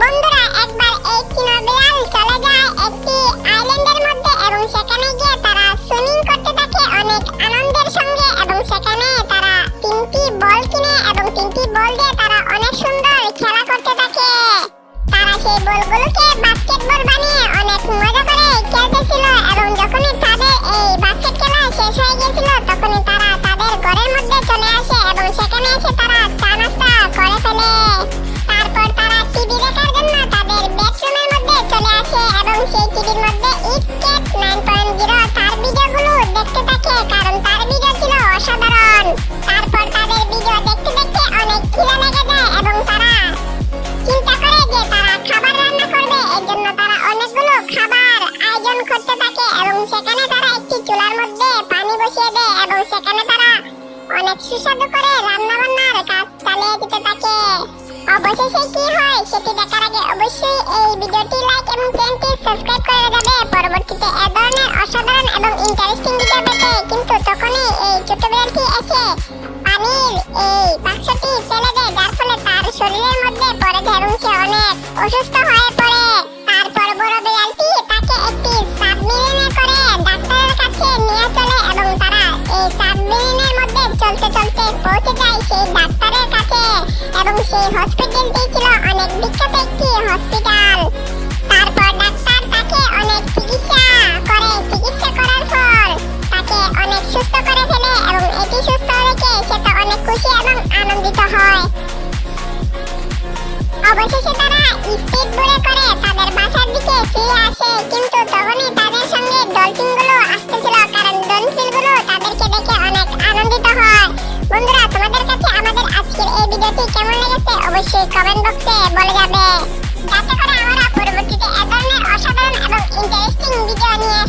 বন্ধুরা, একবার এই তিনো বিড়াল চলে যায় একটি আইল্যান্ডের মধ্যে এবং সেখানে গিয়ে তারা সুইমিং করতে থাকে। অনেক আনন্দের সঙ্গে এবং সেখানে তারা তিনটি বল কিনে এবং তিনটি বল দিয়ে তারা অনেক সুন্দর খেলা করতে থাকে। তারা সেই বলগুলোকে বাস্কেটবল বানিয়ে অনেক মজা করে খেলতেছিল এবং সেখানে তারা একটি চুলার মধ্যে পানি বসিয়ে দেয় এবং সেখানে তারা অনেক সুস্বাদু করে রান্না বান্নার কাজ চালিয়ে যেতে থাকে। অবশেষে কি হয় সেটি দেখার আগে অবশ্যই এই ভিডিওটি লাইক এবং চ্যানেলটি সাবস্ক্রাইব করে যাবে। পরবর্তীতে এ ধরনের অসাধারণ এবং ইন্টারেস্টিং ভিডিও পেতে কিন্তু তখনই এই ছোট বিড়ালটি এসে পানির এই বাক্সটি ফেলে দেয়, যার ফলে তার শরীরের মধ্যে পড়ে যায় এবং সে অনেক অসুস্থ হয়ে পৌঁছে যায় সেই ডাক্তারের কাছে এবং সেই হসপিটালটি ছিল অনেক বিখ্যাত একটি হসপিটাল। তারপর ডাক্তার তাকে অনেক ভিডিওটি কেমন লেগেছে অবশ্যই কমেন্ট বক্সে বলে যাবে। যাতে করে আমরা পরবর্তীতে এ ধরনের অসাধারণ এবং ইন্টারেস্টিং ভিডিও নিয়ে